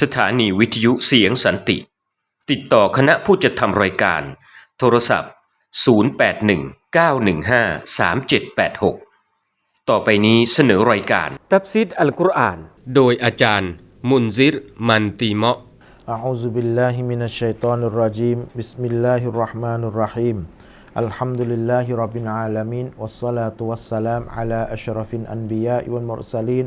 สถานีวิทยุเสียงสันติ ติดต่อคณะผู้จัดทำรายการ โทรศัพท์ 0819153786 ต่อไปนี้เสนอรายการตับซิดอัลกุรอาน โดยอาจารย์ มุนซิร มันตีเมาะ أعوذ بالله من الشيطان الرجيم بسم الله الرحمن الرحيم الحمد لله رب العالمين والصلاة والسلام على أشرف الأنبياء والمرسلين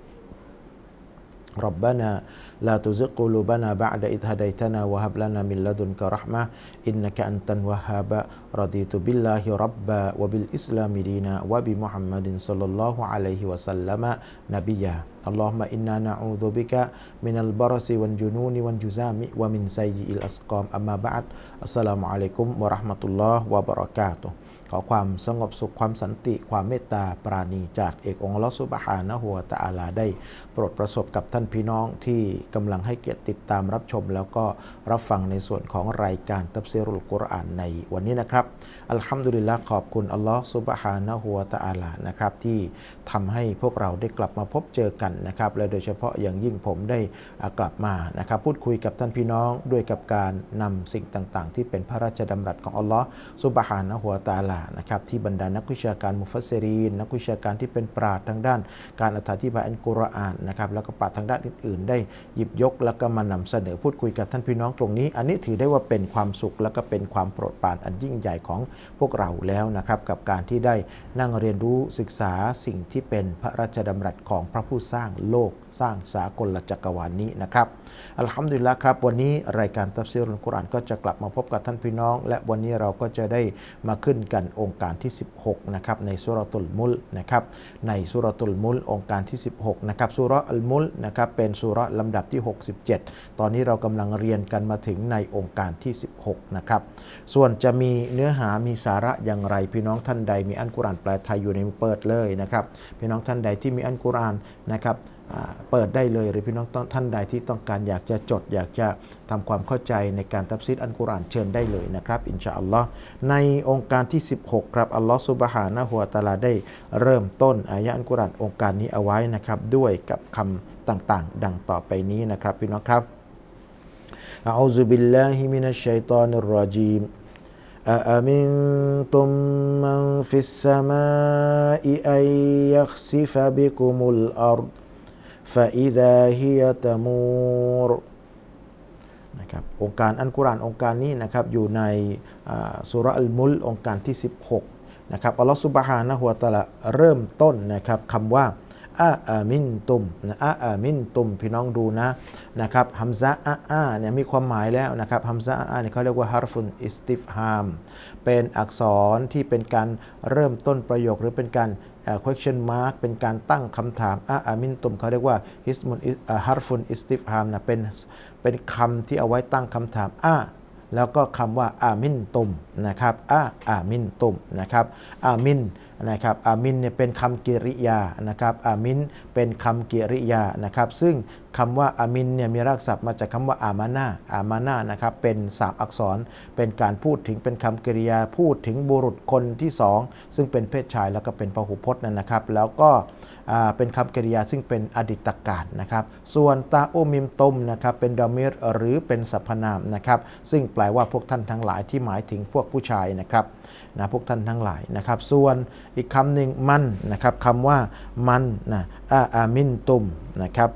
ربنا لا تزغ قلوبنا بعد إذ هديتنا وهب لنا من لدنك رحمة إنك أنت الوهاب. رضيت بالله ربا وبالإسلام دينا وبمحمد صلى الله عليه وسلم نبيا. اللهم إنا نعوذ بك من البرص والجنون والجزام ومن سيء الأسقام. أما بعد السلام عليكم ورحمة الله وبركاته. ขอความสงบสุขความสันติ ความเมตตาปราณีจากเอกองค์อัลลอฮฺสุบฮานะฮูวะตะอาลาได้โปรดประสบกับท่านพี่น้องที่กำลังให้เกียรติติดตามรับชม แล้วก็รับฟังในส่วนของรายการตับซีรุลกุรอานในวันนี้นะครับ อัลฮัมดุลิลละขอบคุณอัลลอฮฺสุบฮานะฮูวะตะอาลานะครับที่ทำให้พวกเราได้กลับมาพบเจอกันนะครับและโดยเฉพาะอย่างยิ่งผมได้กลับมานะครับพูดคุยกับท่านพี่น้องด้วยกับการนำสิ่งต่าง ๆ ที่เป็นพระราชดำรัสของอัลลอฮฺสุบฮานะฮูวะตะอาลานะครับที่บรรดานักวิชาการมุฟัสซรีน นักวิชาการที่เป็นปราชญ์ทางด้าน การอธิบายอัลกุรอานนะครับแล้วก็ปราชญ์ทางด้านอื่น ๆ ได้หยิบยกแล้วก็มานำเสนอพูดคุยกับท่านพี่น้องตรงนี้ อันนี้ถือได้ว่าเป็นความสุขแล้วก็เป็นความโปรดปรานอันยิ่งใหญ่ของพวกเราแล้วนะครับกับการที่ได้นั่งเรียนรู้ศึกษาสิ่งที่เป็นพระราชดำรัสของพระผู้สร้างโลกสร้างสากลจักรวาลนี้นะครับอัลฮัมดุลิลละครับ วันนี้รายการตัฟซีรุลกุรอานก็จะกลับมาพบกับท่านพี่น้อง และวันนี้เราก็จะได้มาขึ้นกันองค์การที่ 16นะครับในสุรตุลมุลนะครับในสุรตุลมุลองค์การที่ 16นะครับสุรอัลมุลนะครับเป็นสุรลำดับที่ 67 ตอนนี้เรากำลังเรียนกันมาถึงในองค์การที่ 16นะครับส่วนจะมีเนื้อหามีสาระอย่างไร พี่น้องท่านใดมีอันกุรานแปลไทยอยู่ในเปิดเลยนะครับพี่น้องท่านใดที่มีอันกุรานนะครับ เปิดได้เลยหรือพี่น้องท่านใดที่ต้องการอยากจะจด อยากจะทำความเข้าใจในการตับซิดอันกุรอานเชิญได้เลยนะครับอินชาอัลลอฮ์ในองค์การที่ 16 ครับอัลลอฮ์ซุบฮานะฮูวะตะอาลาได้เริ่มต้นอายะอันกุรอานองค์การนี้เอาไว้นะครับด้วยกับคำต่างๆ ดังต่อไปนี้นะครับพี่น้องครับอะอูซุบิลลาฮิมินัชชัยฏอนิรรจีม أأمنتم من في السماء أن يخسف بكم الأرض فإذا هي تمور นะครับองค์การอันกุรอานองค์การนี้นะครับอยู่ในอ่าสุราะห์อัลมุลองค์การที่ 16นะครับอัลลอฮฺซุบฮานะฮูวะตะอาลาเริ่มต้นนะครับคำว่า อาอามินตุมนะอาอามินตุมพี่น้องดูนะนะครับฮัมซะอาอาเนี่ยมีความหมายแล้วนะครับฮัมซะอาอาเนี่ยเขาเรียกว่าฮารฟุนอิสติฟฮามเป็นอักษรที่เป็นการเริ่มต้นประโยคหรือเป็นการ question mark เป็นการตั้งคำถามอาอามินตุมเขาเรียกว่าฮิสมุนฮารฟุนอิสติฟฮามนะเป็นเป็นคำที่เอาไว้ตั้งคำถามอาแล้วก็คำว่าอามินตุมนะครับอาอามินตุมนะครับอามิน นะครับอามินเนี่ยเป็นคำกริยานะครับอามินเป็นคำกริยานะครับซึ่ง คำว่าอามินเนี่ยมีรากศัพท์มาจากคำว่าอามานาอามานานะครับเป็นสามอักษร เป็นการพูดถึงเป็นคำกริยาพูดถึงบุรุษคนที่สองซึ่งเป็นเพศชายแล้วก็เป็นพหูพจน์นั่นนะครับ แล้วก็เป็นคำกริยาซึ่งเป็นอดิตการนะครับ ส่วนตาโอมิมตมนะครับเป็นดอมิรหรือเป็นสรรพนามนะครับ ซึ่งแปลว่าพวกท่านทั้งหลายที่หมายถึงพวกผู้ชายนะครับนะพวกท่านทั้งหลายนะครับ ส่วนอีกคำหนึ่งมันนะครับคำว่ามันนะอาอามินตุมนะครับ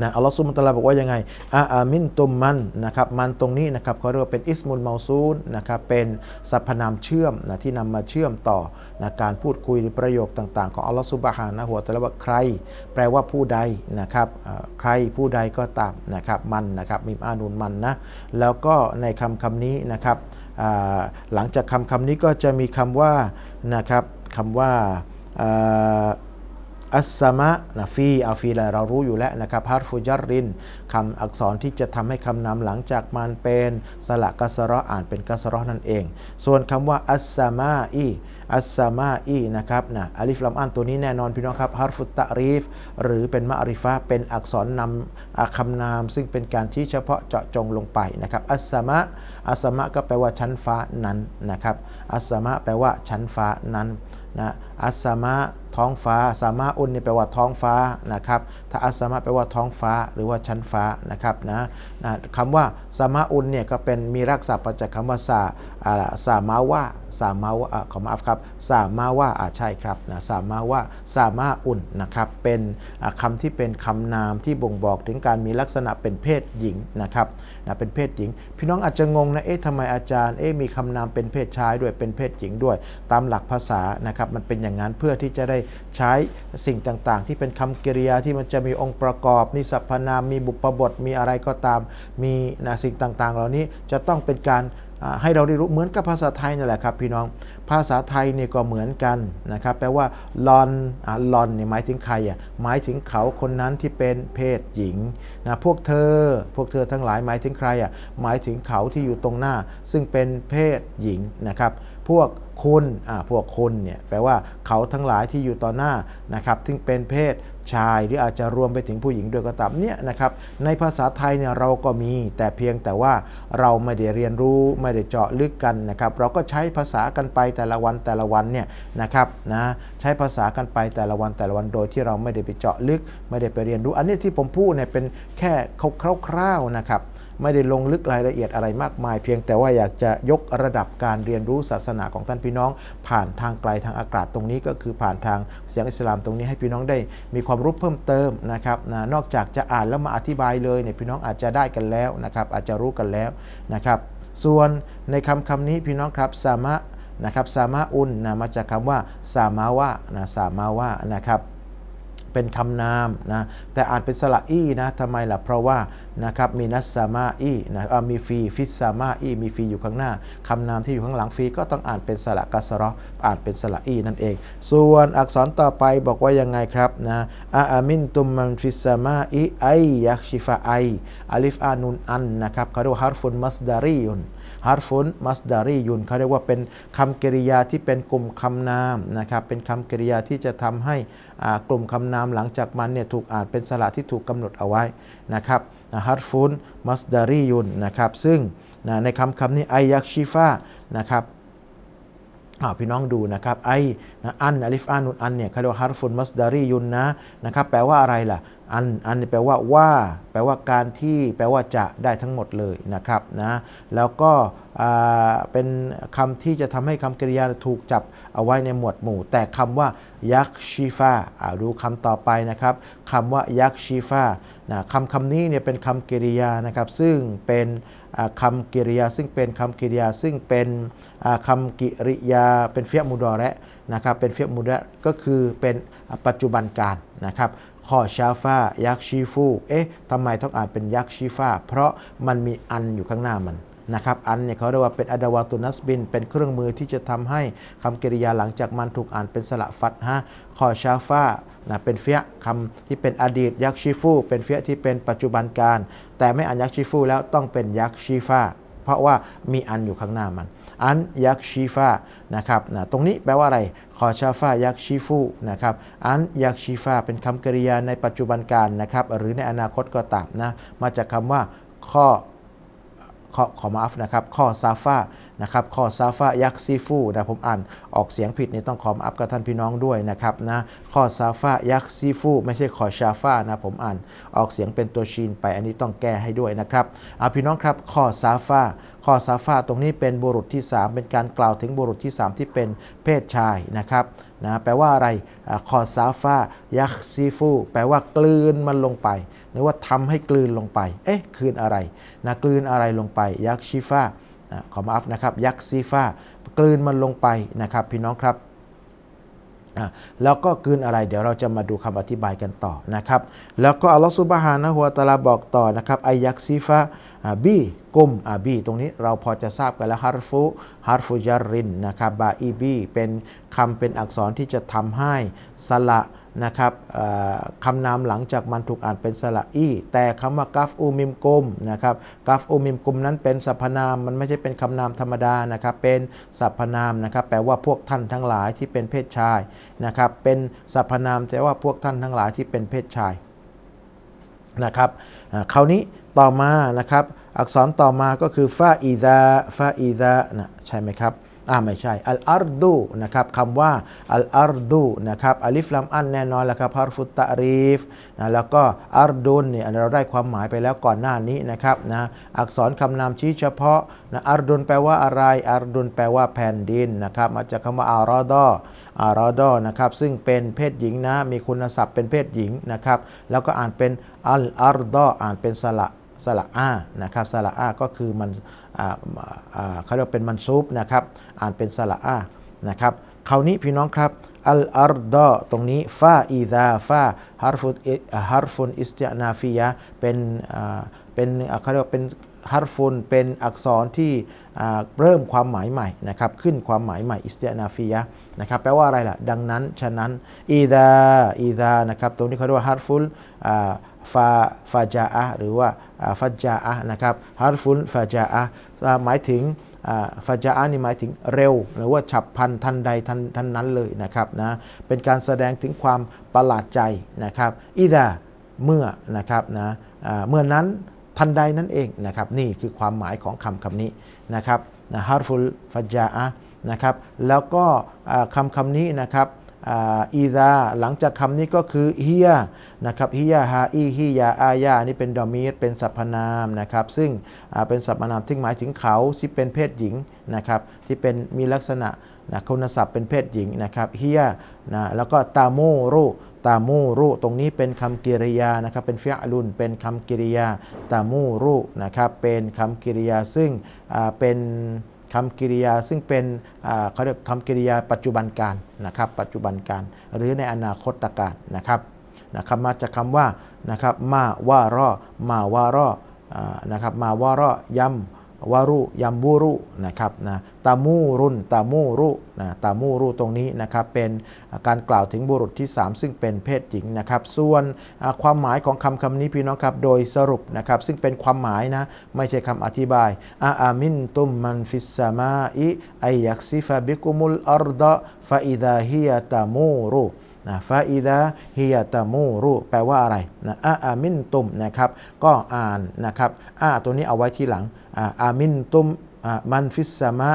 นะอัลลอฮฺซุบฮานะตะลาบอกว่ายังไงอาอามินตุมมันนะครับมันตรงนี้นะครับเขาเรียกว่าเป็นอิสมุลเมาซูลนะครับเป็นสรรพนามเชื่อมนะที่นำมาเชื่อมต่อนะการพูดคุยหรือประโยคต่าง ๆ ของอัลลอฮฺซุบฮานะฮูวตะลาว่าใคร แปลว่าผู้ใดนะครับใครผู้ใดก็ตามนะครับมันนะครับมิมอานุนมันนะแล้วก็ในคำคำนี้นะครับหลังจากคำคำนี้ก็จะมีคำว่านะครับคำว่า อัสสมะนะฟีอาฟีละเรารู้อยู่แล้วนะครับฮาร์ฟูจัรินคำอักษรที่จะทำให้คำนามหลังจากมันเป็นสระกัสระอ่านเป็นกัสระนั่นเอง ส่วนคำว่าอัสสมาอีอัสสมาอีนะครับนะอัลิฟลามอันตัวนี้แน่นอนพี่น้องครับฮาร์ฟุตตะรีฟหรือเป็นมะริฟะเป็นอักษรนำคำนาม ซึ่งเป็นการที่เฉพาะเจาะจงลงไปนะครับอัสสมะอัสสมะก็แปลว่าชั้นฟ้านั้นนะครับอัสสมะแปลว่าชั้นฟ้านั้นนะอัสสมะ ท้องฟ้า สามาอุนนี่แปลว่าท้องฟ้านะครับถ้าอัสมะแปลว่าท้องฟ้าหรือว่าชั้นฟ้านะครับนะนะคำว่าสามาอุนเนี่ยก็เป็นมีรากศัพท์มาจากคำว่าสาอ่าสามาวะสามาวะอ่าขอมาอัฟครับสามาวะอ่าใช่ครับนะสามาวะสามาอุนนะครับเป็นอ่าคำที่เป็นคำนามที่บ่งบอกถึงการมีลักษณะเป็นเพศหญิงนะครับนะเป็นเพศหญิง พี่น้องอาจจะงงนะเอ๊ะทำไมอาจารย์เอ๊ะมีคำนามเป็นเพศชายด้วยเป็นเพศหญิงด้วย ตามหลักภาษานะครับมันเป็นอย่างนั้นเพื่อที่จะได้ใช้สิ่งต่างๆ ที่เป็นคำกริยาที่มันจะมีองค์ประกอบ มีสรรพนาม มีบุพบท มีอะไรก็ตาม มีนะสิ่งต่างๆ เหล่านี้จะต้องเป็นการให้เราได้รู้เหมือนกับภาษาไทยนั่นแหละครับพี่น้อง ภาษาไทยเนี่ยก็เหมือนกันนะครับ แปลว่าลอนอ่าลอนเนี่ยหมายถึงใครอะหมายถึงเขาคนนั้นที่เป็นเพศหญิงนะพวกเธอพวกเธอทั้งหลายหมายถึงใครอะหมายถึงเขาที่อยู่ตรงหน้า ซึ่งเป็นเพศหญิงนะครับ พวก คุณอ่าพวกคุณเนี่ยแปลว่าเขาทั้งหลายที่อยู่ต่อหน้านะครับซึ่งเป็นเพศชายหรืออาจจะรวมไปถึงผู้หญิงด้วยก็ตามเนี่ยนะครับในภาษาไทยเนี่ยเราก็มีแต่เพียงแต่ว่าเราไม่ได้เรียนรู้ไม่ได้เจาะลึกกันนะครับเราก็ใช้ภาษากันไปแต่ละวันแต่ละวันเนี่ยนะครับนะใช้ภาษากันไปแต่ละวันแต่ละวันโดยที่เราไม่ได้ไปเจาะลึก ไม่ได้ไปเรียนรู้ อันนี้ที่ผมพูดเนี่ยเป็นแค่คร่าวๆนะครับ ไม่ได้ลงลึกรายละเอียดอะไรมากมาย เพียงแต่ว่าอยากจะยกระดับการเรียนรู้ศาสนาของท่านพี่น้อง ผ่านทางไกลทางอากาศตรงนี้ก็คือผ่านทางเสียงอิสลามตรงนี้ให้พี่น้องได้มีความรู้เพิ่มเติมนะครับนะนอกจากจะอ่านแล้วมาอธิบายเลยเนี่ยพี่น้องอาจจะได้กันแล้วนะครับอาจจะรู้กันแล้วนะครับ ส่วนในคำคำนี้พี่น้องครับสามะนะครับสามะอุนนะมาจากคำว่าสามาวะนะสามาวะนะครับ เป็นคำนามนะแต่อ่านเป็นสระอีนะทำไมล่ะเพราะว่านะครับมีนัสซามาอีนะมีฟีฟิสซามาอีมีฟีอยู่ข้างหน้าคำนามที่อยู่ข้างหลังฟีก็ต้องอ่านเป็นสระกัสราะห์อ่านเป็นสระอีนั่นเอง ส่วนอักษรต่อไปบอกว่ายังไงครับนะอาอามินตุมมันฟิสซามาอีไอยักชิฟาไออาลิฟอานุนอันนะครับเขาเรียกว่าฮาร์ฟุนมัสดารียุน ฮาร์ฟุนมัสดารียุนเขาเรียกว่าเป็นคำกริยาที่เป็นกลุ่มคำนามนะครับเป็นคำกริยาที่จะทำให้กลุ่มคำนามหลังจากมันเนี่ยถูกอ่านเป็นสระที่ถูกกำหนดเอาไว้นะครับฮาร์ฟุนมัสดารียุนนะครับซึ่งนะในคำคำนี้ไอยักชิฟานะครับพี่น้องดูนะครับไอนะอันอลิฟอานุนอันเนี่ยเขาเรียกว่าฮาร์ฟุนมัสดารียุนนะนะครับแปลว่าอะไรล่ะ อันอันแปลว่าว่า แปลว่าการที่แปลว่าจะได้ทั้งหมดเลยนะครับนะแล้วก็เป็นคำที่จะทำให้คำกริยาถูกจับเอาไว้ในหมวดหมู่ แต่คำว่ายักชีฟาอ่าดูคำต่อไปนะครับคำว่ายักชีฟานะคำคำนี้เนี่ยเป็นคำกริยานะครับ ซึ่งเป็นอ่าคำกริยา ซึ่งเป็นคำกริยา ซึ่งเป็นอ่าคำกิริยา เป็นเฟียมุดอระนะครับ เป็นเฟียมุดอระก็คือเป็นปัจจุบันการนะครับ ข้อชาฟายักชีฟูเอ๊ะทำไมต้องอ่านเป็นยักชีฟาเพราะมันมีอันอยู่ข้างหน้ามันนะครับอันเนี่ยเขาเรียกว่าเป็นอดาวาตุนัสบิน เป็นเครื่องมือที่จะทำให้คำกริยาหลังจากมันถูกอ่านเป็นสระฟัตฮะขอชาฟานะเป็นเฟียคำที่เป็นอดีตยักชีฟูเป็นเฟียที่เป็นปัจจุบันการ แต่ไม่อ่านยักชีฟูแล้วต้องเป็นยักชีฟาเพราะว่ามีอันอยู่ข้างหน้ามัน อันยักชีฟานะครับนะตรงนี้แปลว่าอะไรขอชาฟายักชีฟูนะครับอันยักชีฟาเป็นคำกริยาในปัจจุบันการนะครับหรือในอนาคตก็ตามนะมาจากคำว่าข้อขอขอมาอัฟนะครับข้อซาฟา นะครับข้อซาฟายักซีฟูนะผมอ่านออกเสียงผิดนี่ต้องขออัฟกับท่านพี่น้องด้วยนะครับนะข้อซาฟายักซีฟูไม่ใช่ขอชาฟานะผมอ่านออกเสียงเป็นตัวชีนไปอันนี้ต้องแก้ให้ด้วยนะครับเอาพี่น้องครับข้อซาฟาข้อซาฟาตรงนี้เป็นบุรุษที่ 3 เป็นการกล่าวถึงบุรุษที่ 3 ที่เป็นเพศชายนะครับนะแปลว่าอะไรคอซาฟายักซีฟูแปลว่ากลืนมันลงไป หรือว่าทำให้กลืนลงไป เอ๊ะคืนอะไรนะกลืนอะไรลงไปยักชิฟา ขอมาอัฟนะครับยักซีฟ้ากลืนมันลงไปนะครับพี่น้องครับแล้วก็กลืนอะไรเดี๋ยวเราจะมาดูคำอธิบายกันต่อนะครับ แล้วก็อัลลอฮฺซุบฮานะฮุวาตาลาบอกต่อนะครับไอยักซีฟาอ่าบีกุมอาบีตรงนี้เราพอจะทราบกันแล้วฮารฟูฮารฟูจารินนะครับบาอีบีเป็นคำเป็นอักษรที่จะทำให้สละ นะครับคำนามหลังจากมันถูกอ่านเป็นสระอีแต่คำว่ากัฟอูมิมกุมนะครับกัฟอูมิมกุมนั้นเป็นสรรพนามมันไม่ใช่เป็นคำนามธรรมดานะครับเป็นสรรพนามนะครับแปลว่าพวกท่านทั้งหลายที่เป็นเพศชายนะครับเป็นสรรพนามแต่ว่าพวกท่านทั้งหลายที่เป็นเพศชายนะครับคราวนี้ต่อมานะครับอักษรต่อมาก็คือฟาอีดาฟาอีดานะใช่ไหมครับ อ่าไม่ใช่อัลอาร์ดูนะครับคำว่าอัลอาร์ดูนะครับอัลิฟลามอันแน่นอนแล้วครับฮาร์ฟุตตะรีฟนะแล้วก็อาร์ดุนเนี่ยเราได้ความหมายไปแล้วก่อนหน้านี้นะครับนะอักษรคำนามชี้เฉพาะนะอาร์ดุนแปลว่าอะไรอาร์ดุนแปลว่าแผ่นดินนะครับมาจากคำว่าอารอดออารอดอนะครับซึ่งเป็นเพศหญิงนะมีคุณศัพท์เป็นเพศหญิงนะครับแล้วก็อ่านเป็นอัลอาร์ดออ่านเป็นสระ สระอานะครับสระอาก็คือมันเขาเรียกเป็นมันซูปนะครับอ่านเป็นสระอานะครับคราวนี้พี่น้องครับอัลอาร์ดอตรงนี้ฟาอีดาฟาฮาร์ฟุนฮาร์ฟุนอิสตินาฟิยะเป็นเป็นเขาเรียกว่าเป็นฮาร์ฟุนเป็นอักษรที่เริ่มความหมายใหม่นะครับขึ้นความหมายใหม่อิสตินาฟิยะนะครับแปลว่าอะไรล่ะ ดังนั้น ฉะนั้นอีดาอีดานะครับตรงนี้เขาเรียกว่าฮาร์ฟุลอ่า ฟาฟาจาอะหรือว่าอ่าฟัจาอะนะครับฮาร์ฟุลฟาจาอะหมายถึงฟาจาอะนี่หมายถึงเร็ว หรือว่าฉับพลันทันใดทันทันนั้นเลยนะครับนะเป็นการแสดงถึงความประหลาดใจนะครับอีดาเมื่อนะครับนะเมื่อนั้นทันใดนั่นเองนะครับนี่คือความหมายของคำคำนี้นะครับฮาร์ฟุลฟัจาอะนะครับแล้วก็คำคำนี้นะครับ อีดาหลังจากคำนี้ก็คือเฮียนะครับเฮียฮาอีฮียาอายานี่เป็นดอมีรเป็นสรรพนามนะครับ ซึ่งเป็นสรรพนามที่หมายถึงเขาที่เป็นเพศหญิงนะครับ ที่เป็นมีลักษณะนะคุณศัพท์เป็นเพศหญิงนะครับเฮียนะแล้วก็ตามูรุตามูรุตรงนี้เป็นคำกริยานะครับเป็นฟิอลุนเป็นคำกริยาตามูรุนะครับเป็นคำกริยาซึ่งเป็น คำกริยาซึ่งเป็นเขาเรียกคำกริยาปัจจุบันการนะครับปัจจุบันการหรือในอนาคตการนะครับนะครับมาจากคำว่านะครับมาว่ารอมาว่ารออนะครับมาว่ารอยำ วารุยัมบูรุนะครับนะตามูรุนตามูรุนะตามูรุตรงนี้นะครับเป็นการกล่าวถึงบุรุษที่ 3 ซึ่งเป็นเพศหญิงนะครับ ส่วนความหมายของคำคำนี้พี่น้องครับโดยสรุปนะครับซึ่งเป็นความหมายนะไม่ใช่คำอธิบายอาอามินตุมมันฟิสสามาอิไอยักซิฟะบิกุมุลอัรดะฟาอิดาฮิยะตามูรุ นะฟาอิดาฮิยะตามูรุแปลว่าอะไรนะอาอามินตุมนะครับ ก็อ่านนะครับอาตัวนี้เอาไว้ที่หลังอาอามินตุมอ่ามันฟิสสามะ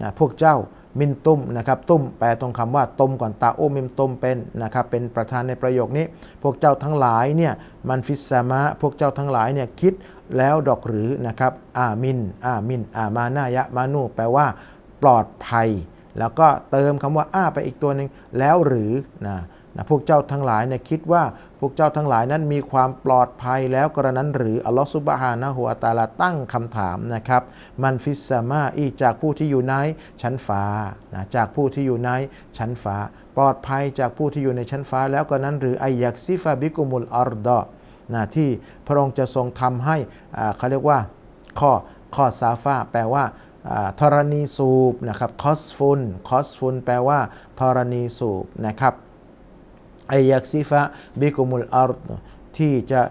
นะพวกเจ้ามินตุมนะครับตุมแปลตรงคำว่าตมก่อนตาโอมิมตุมเป็นนะครับเป็นประธานในประโยคนี้ พวกเจ้าทั้งหลายเนี่ยมันฟิสสามะพวกเจ้าทั้งหลายเนี่ยคิดแล้วดอกหรือนะครับอามินอามินอามานายะมานูแปลว่า ปลอดภัย แล้วก็เติมคำว่าอ้าไปอีกตัวหนึ่งแล้วหรือนะนะพวกเจ้าทั้งหลายเนี่ยคิดว่าพวกเจ้าทั้งหลายนั้นมีความปลอดภัยแล้วกระนั้นหรืออัลลอฮฺซุบฮานะฮุวาตาลาตั้งคำถามนะครับมันฟิสซามาอีจากผู้ที่อยู่ในชั้นฟ้านะจากผู้ที่อยู่ในชั้นฟ้า ปลอดภัยจากผู้ที่อยู่ในชั้นฟ้า แล้วกระนั้นหรือไอยักซิฟาบิกุมุลอัรดอนะที่พระองค์จะทรงทำให้อ่าเขาเรียกว่าข้อข้อซาฟาแปลว่า ธรณีสูบนะครับคอสฟุนคอสฟุนแปลว่าธรณีสูบนะครับไอยักซิฟะบิกุมุลอาร์ที่จะ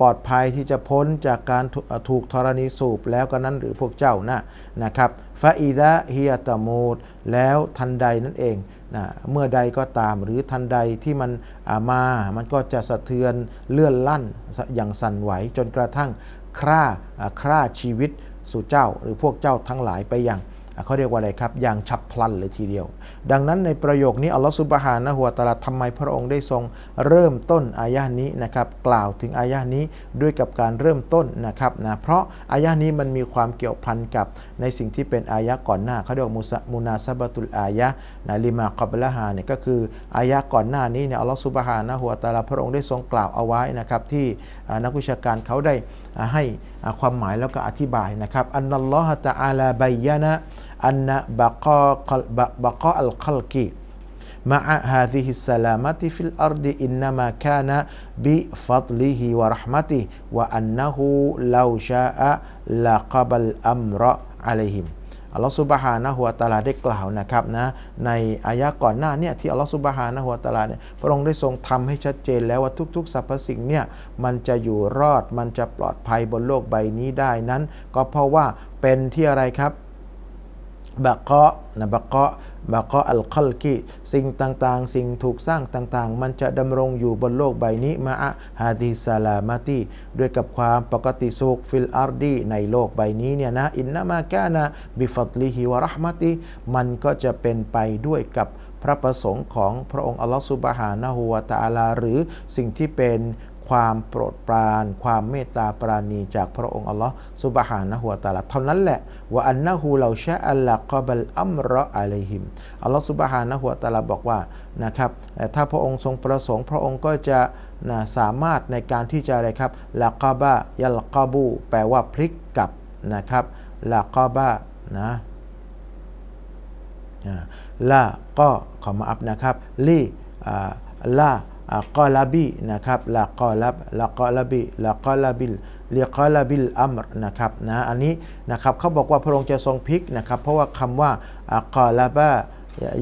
ปลอดภัยที่จะพ้นจากการถูกธรณีสูบแล้วก็นั้นหรือพวกเจ้านะนะครับฟาอีดะฮิยตมูดแล้วทันใดนั่นเองนะเมื่อใดก็ตามหรือทันใดที่มันมา มันก็จะสะเทือนเลื่อนลั่นอย่างสั่นไหวจนกระทั่งคร่าอ่าคร่าชีวิต สู่เจ้า หรือพวกเจ้าทั้งหลายไปอย่างเขาเรียกว่าอะไรครับ อย่างฉับพลันเลยทีเดียว ดังนั้นในประโยคนี้อัลลอฮฺสุบฮานะฮุวตะอาลาทำไมพระองค์ได้ทรงเริ่มต้นอายะนี้นะครับกล่าวถึงอายะนี้ด้วยกับการเริ่มต้นนะครับนะเพราะอายะนี้มันมีความเกี่ยวพันกับในสิ่งที่เป็นอายะก่อนหน้าเขาเรียกมุสมุนาซาบตุลอายะนะลิมากับละฮาเนี่ยก็คืออายะก่อนหน้านี้เนี่ยอัลลอฮฺสุบฮานะฮุวตะอาลาพระองค์ได้ทรงกล่าวเอาไว้นะครับที่นักวิชาการเขาได้ ให้อ่าความหมายแล้วก็อธิบายนะครับอันนัลลอฮฺตะอาลาบัยยะนะ أن بقاء بقاء الخلق مع هذه السلامة في الأرض إنما كان بفضله ورحمته وأنه لو شاء لقبل الأمر عليهم อัลลอฮฺซุบฮานะฮุวาตาลาได้กล่าวนะครับนะในอายะก่อนหน้าเนี่ยที่อัลลอฮฺซุบฮานะฮุวาตาลาเนี่ยพระองค์ได้ทรงทำให้ชัดเจนแล้วว่าทุกๆสรรพสิ่งเนี่ยมันจะอยู่รอดมันจะปลอดภัยบนโลกใบนี้ได้นั้น ก็เพราะว่าเป็นที่อะไรครับ บะกะนะบะกะบะกะอัลคอลกีสิ่งต่างๆ สิ่งถูกสร้างต่างๆ มันจะดำรงอยู่บนโลกใบนี้มาอะฮาดิซาลามาตีด้วยกับความปกติสุขฟิลอาร์ดีในโลกใบนี้เนี่ยนะอินนามากานะบิฟัดลิฮิวะราะห์มะติมันก็จะเป็นไปด้วยกับพระประสงค์ของพระองค์อัลลอฮฺซุบฮานะฮูวะตะอาลาหรือสิ่งที่เป็น ความโปรดปราน ความเมตตาปราณีจากพระองค์อัลลอฮ์ซุบฮานะฮูวะตาลาเท่านั้นแหละว่าอันนะฮูเราชะอัลละกบัลอัมรออะลัยฮิมอัลลอฮ์ซุบฮานะฮูวะตาลาบอกว่านะครับแต่ถ้าพระองค์ทรงประสงค์ พระองค์ก็จะนะสามารถในการที่จะอะไรครับละกบะยัลกบูแปลว่าพลิกกลับนะครับละกบะนะละก็ขอมาอัพนะครับลีละ กอลาบีนะครับละกอลับละกอลาบีละกอลาบิลเรียกอลาบิลอัมรนะครับนะอันนี้นะครับเขาบอกว่าพระองค์จะทรงพลิกนะครับเพราะว่าคำว่ากอลาบะ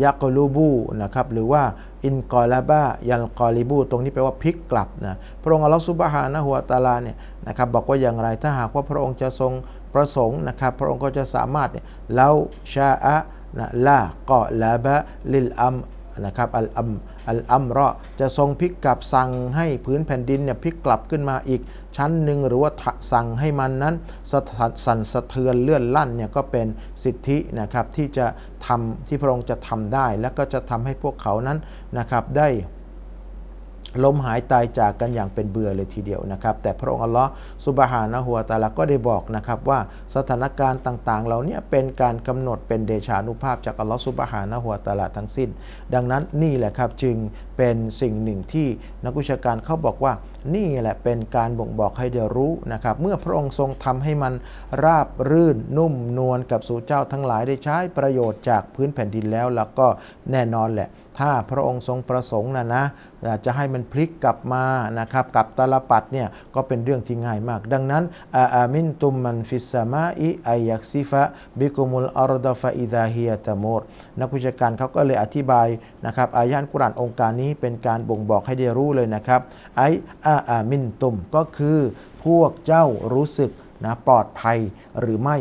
ยักลูบูนะครับหรือว่าอินกอลาบะยัลกอลิบู ตรงนี้แปลว่าพลิกกลับนะพระองค์อัลลอฮฺซุบฮานะฮุวาตาลาเนี่ยนะครับบอกว่าอย่างไรถ้าหากว่าพระองค์จะทรงประสงค์นะครับพระองค์ก็จะสามารถเนี่ยเราชาอะนะลากอลาบะลิลอัมนะครับอัลอัม อัลอัมรอจะทรงพลิกกลับสั่งให้พื้นแผ่นดินเนี่ยพลิกกลับขึ้นมาอีกชั้นหนึ่งหรือว่าสั่งให้มันนั้นสะสั่นสะเทือนเลื่อนลั่นเนี่ยก็เป็นสิทธินะครับที่จะทำที่พระองค์จะทำได้ และก็จะทำให้พวกเขานั้นนะครับได้ ล้มหายตายจากกันอย่างเป็นเบื่อเลยทีเดียวนะครับ แต่พระองค์อัลลอฮ์สุบฮานะฮัวตาลาก็ได้บอกนะครับว่าสถานการณ์ต่างๆเหล่านี้เป็นการกำหนดเป็นเดชานุภาพจากอัลลอฮ์สุบฮานะฮัวตาลาทั้งสิ้น ดังนั้นนี่แหละครับจึงเป็นสิ่งหนึ่งที่นักวิชาการเขาบอกว่านี่แหละเป็นการบ่งบอกให้เดียรู้นะครับเมื่อพระองค์ทรงทำให้มันราบรื่นนุ่มนวลกับสู่เจ้าทั้งหลายได้ใช้ประโยชน์จากพื้นแผ่นดินแล้วแล้วก็แน่นอนแหละ ถ้าพระองค์ทรงประสงค์นะนะจะให้มันพลิกกลับมานะครับกับตาลปัดเนี่ยก็เป็นเรื่องที่ง่ายมาก ดังนั้นอาอามินตุมมันฟิสมาอิอายักซิฟะบิกุมุลอารดฟะอิดาฮิยตามรนักวิชาการเขาก็เลยอธิบายนะครับอายานกุรานองค์การนี้เป็นการบ่งบอกให้ได้รู้เลยนะครับไออาอามินตุมก็คือพวกเจ้ารู้สึกนะปลอดภัยหรือไม่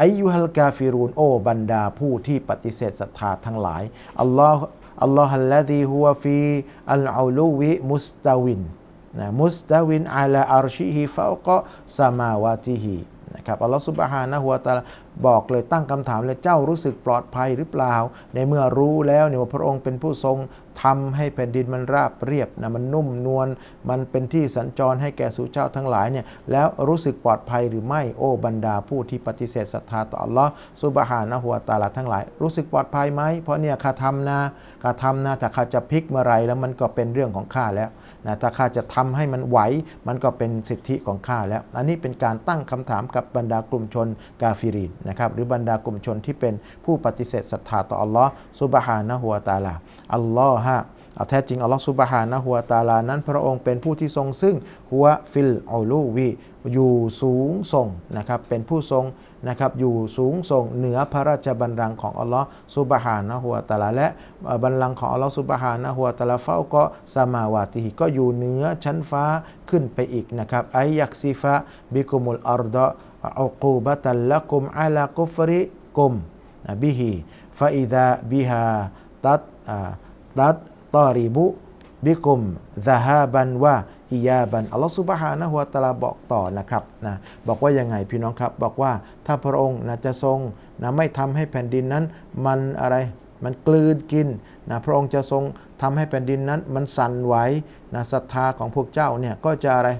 อายุฮัลกาฟิรูนโอบรรดาผู้ที่ปฏิเสธศรัทธาทั้งหลายอัลลอฮ์ อัลลอฮ์ละดีฮุวฟีอัลอูลูวิมุสตาวินนะมุสตาวินอัลาอารชิฮิฟาวก็สมาวาติฮินะครับอัลลอฮ์สุบฮานะฮุวาตาลา บอกเลยตั้งคำถามเลยเจ้ารู้สึกปลอดภัยหรือเปล่า ในเมื่อรู้แล้วเนี่ยว่าพระองค์เป็นผู้ทรงทำให้แผ่นดินมันราบเรียบนะมันนุ่มนวลมันเป็นที่สัญจรให้แก่สู่เจ้าทั้งหลายเนี่ยแล้วรู้สึกปลอดภัยหรือไม่โอ้บรรดาผู้ที่ปฏิเสธศรัทธาต่ออัลลอฮ์สุบฮานะฮุวตาลาทั้งหลาย รู้สึกปลอดภัยไหมเพราะเนี่ยข้าทำนะข้าทำนะแต่ข้าจะพลิกเมื่อไรแล้วมันก็เป็นเรื่องของข้าแล้วนะถ้าข้าจะทำให้มันไหวมันก็เป็นสิทธิของข้าแล้ว อันนี้เป็นการตั้งคำถามกับบรรดากลุ่มชนกาฟิรีนนะครับหรือบรรดากลุ่มชนที่เป็นผู้ปฏิเสธศรัทธาต่ออัลลอฮ์ซุบฮานะฮุวตาลาอัลลอฮ์เอาแท้จริงอัลลอฮ์ซุบฮานะฮุวตาลานั้น พระองค์เป็นผู้ที่ทรงซึ่งหัวฟิลอูลูวีอยู่สูงส่งนะครับเป็นผู้ทรงนะครับอยู่สูงส่งเหนือพระราชบัลลังก์ของอัลลอฮ์ซุบฮานะฮุวตาลาและบัลลังก์ของอัลลอฮ์ซุบฮานะฮุวตาลาเฝ้าก็สมาวาติฮิก็อยู่เหนือชั้นฟ้าขึ้นไปอีกนะครับไอยักซิฟะบิกุมุลอัรดะ อุกูบะตัลละกุมอาลากุฟริกุมบิฮิฟาอิดาบิฮาตัดตัดตอริบุบิกุมซาฮาบันวะอิยาบันอัลลอฮฺสุบฮานะฮุวาตาลาบอกต่อนะครับนะบอกว่ายังไงพี่น้องครับ บอกว่าถ้าพระองค์นะจะทรงนะไม่ทำให้แผ่นดินนั้น มันอะไรมันกลืนกินนะพระองค์จะทรงทำให้แผ่นดินนั้น มันสั่นไหวนะศรัทธาของพวกเจ้าเนี่ยก็จะอะไร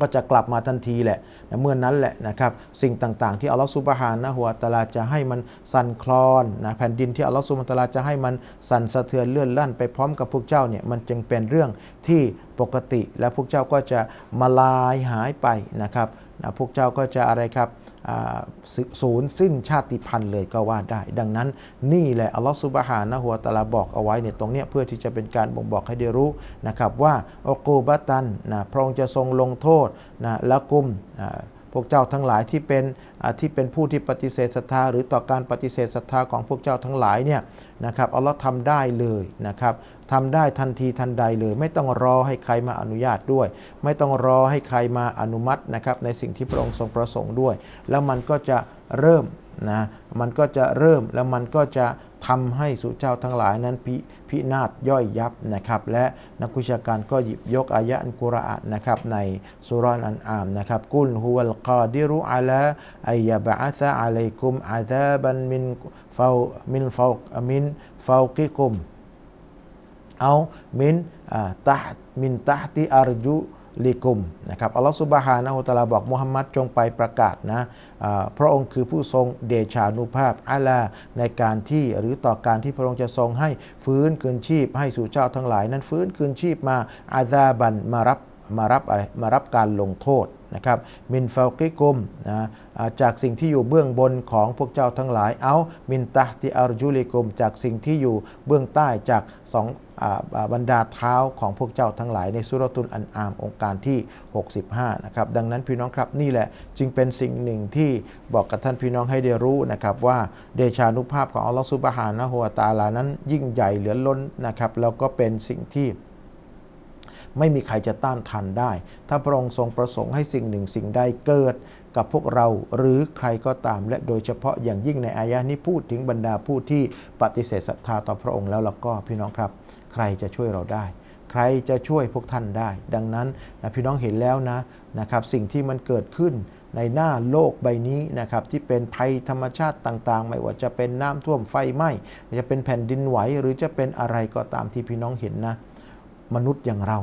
ก็จะกลับมาทันทีแหละนะเมื่อนนั้นแหละนะครับสิ่งต่างๆ ที่อัลลอฮฺสุบฮานะหัวตาลาจะให้มันสั่นคลอนนะแผ่นดินที่อัลลอฮฺสุบฮานะตาลาจะให้มันสั่นสะเทือนเลื่อนลั่นไปพร้อมกับพวกเจ้าเนี่ยมันจึงเป็นเรื่องที่ปกติและพวกเจ้าก็จะมาลายหายไปนะครับนะพวกเจ้าก็จะอะไรครับ ศูนย์สิ้นชาติพันธุ์เลยก็ว่าได้ ดังนั้นนี่แหละอัลลอฮฺสุบฮานะฮุวตาลาบอกเอาไว้เนี่ยตรงเนี้ยเพื่อที่จะเป็นการบ่งบอกให้ได้รู้นะครับว่าอโกบตันนะพระองค์จะทรงลงโทษนะละกุมพวกเจ้าทั้งหลายที่เป็นที่เป็นผู้ที่ปฏิเสธศรัทธาหรือต่อการปฏิเสธศรัทธาของพวกเจ้าทั้งหลายเนี่ยนะครับอัลลอฮ์ทำได้เลยนะครับ ทำได้ทันทีทันใดเลย ไม่ต้องรอให้ใครมาอนุญาตด้วย ไม่ต้องรอให้ใครมาอนุมัตินะครับในสิ่งที่พระองค์ทรงประสงค์ด้วย แล้วมันก็จะเริ่มนะมันก็จะเริ่มแล้วมันก็จะทำให้สู่เจ้าทั้งหลายนั้นพิพินาศย่อยยับนะครับและนักวิชาการก็หยิบยกอายะอันกุรอานนะครับในสุรานอันอามนะครับกุลฮุวัลกาดิรุอัลาอัยยะบะอะซะอะลัยกุมอาซาบันมินฟาวมินฟาวมินฟาวกิกุม เอามินอ่ามินตะติอารจุลิกุมนะครับอัลลอฮฺสุบฮานะฮูวะตะอาลาบอกมุฮัมมัดจงไปประกาศนะพระองค์คือผู้ทรงเดชานุภาพอัลาในการที่หรือต่อการที่พระองค์จะทรงให้ฟื้นคืนชีพ ให้สู่เจ้าทั้งหลายนั้นฟื้นคืนชีพมาอาซาบันมารับ มารับอะไรมารับการลงโทษนะครับมินฟากิกุมนะจากสิ่งที่อยู่เบื้องบนของพวกเจ้าทั้งหลาย เอามินตะติอารจุลิกุม จากสิ่งที่อยู่เบื้องใต้จากสองอบรรดาเท้าของพวกเจ้าทั้งหลายในสุรตุนอันอามองค์การที่ 65นะครับดังนั้นพี่น้องครับนี่แหละจึงเป็นสิ่งหนึ่งที่บอกกับท่านพี่น้องให้ได้รู้นะครับว่าเดชานุภาพของอัลลอฮฺซุบฮานะฮูวะตาลานั้นยิ่งใหญ่เหลือล้นนะครับแล้วก็เป็นสิ่งที่ ไม่มีใครจะต้านทานได้ ถ้าพระองค์ทรงประสงค์ให้สิ่งหนึ่งสิ่งใดเกิด กับพวกเราหรือใครก็ตาม และโดยเฉพาะอย่างยิ่งในอายะนี้พูดถึงบรรดาผู้ที่ปฏิเสธศรัทธาต่อพระองค์แล้วแล้วก็พี่น้องครับ ใครจะช่วยเราได้ใครจะช่วยพวกท่านได้ ดังนั้นนะพี่น้องเห็นแล้วนะนะครับสิ่งที่มันเกิดขึ้นในหน้าโลกใบนี้นะครับที่เป็นภัยธรรมชาติต่างๆ ไม่ว่าจะเป็นน้ำท่วมไฟไหม้จะเป็นแผ่นดินไหวหรือจะเป็นอะไรก็ตามที่พี่น้องเห็นนะ มนุษย์อย่างเรา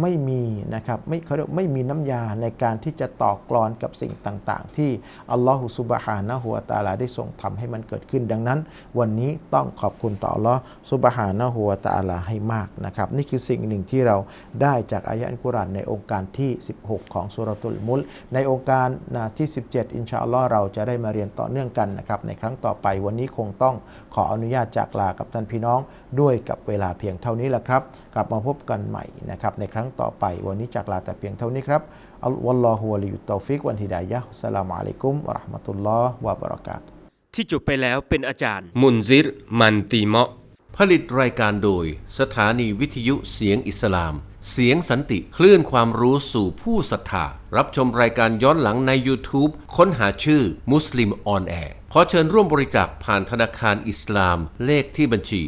ไม่มีนะครับไม่เขาเรียกไม่มีน้ำยาในการที่จะต่อกรอนกับสิ่งต่างๆ ที่อัลลอฮฺสุบฮานะฮูวตาลาได้ทรงทำให้มันเกิดขึ้นดังนั้น วันนี้ต้องขอบคุณต่ออัลลอฮฺสุบฮานะฮูวตาลาให้มากนะครับ นี่คือสิ่งหนึ่งที่เราได้จากอายะอัลกุรานในองค์การที่ 16 ของสุรตุลมุลในองค์การนะที่ 17 อินชาอัลลอฮ์เราจะได้มาเรียนต่อเนื่องกันนะครับในครั้งต่อไปวันนี้คงต้องขออนุญาตจากลากับท่านพี่น้องด้วยกับเวลาเพียงเท่านี้แหละครับ กลับมาพบกันใหม่นะครับในครั้งต่อไป วันนี้จากลาแต่เพียงเท่านี้ครับอัลวัลลอฮุวะลิยุตตอฟิกวันฮิดายะฮ์อัสสลามุอะลัยกุมวะเราะห์มะตุลลอฮ์วะบะเราะกาตุฮ์ที่จบไปแล้วเป็นอาจารย์ มุนซิร มันตีเมาะ ผลิตรายการโดย สถานีวิทยุเสียงอิสลาม เสียงสันติคลื่นความรู้สู่ผู้ศรัทธารับชมรายการย้อนหลังใน YouTube ค้นหาชื่อมุสลิมออนแอร์ขอเชิญร่วมบริจาคผ่านธนาคารอิสลาม เลขที่บัญชี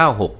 034-1147-796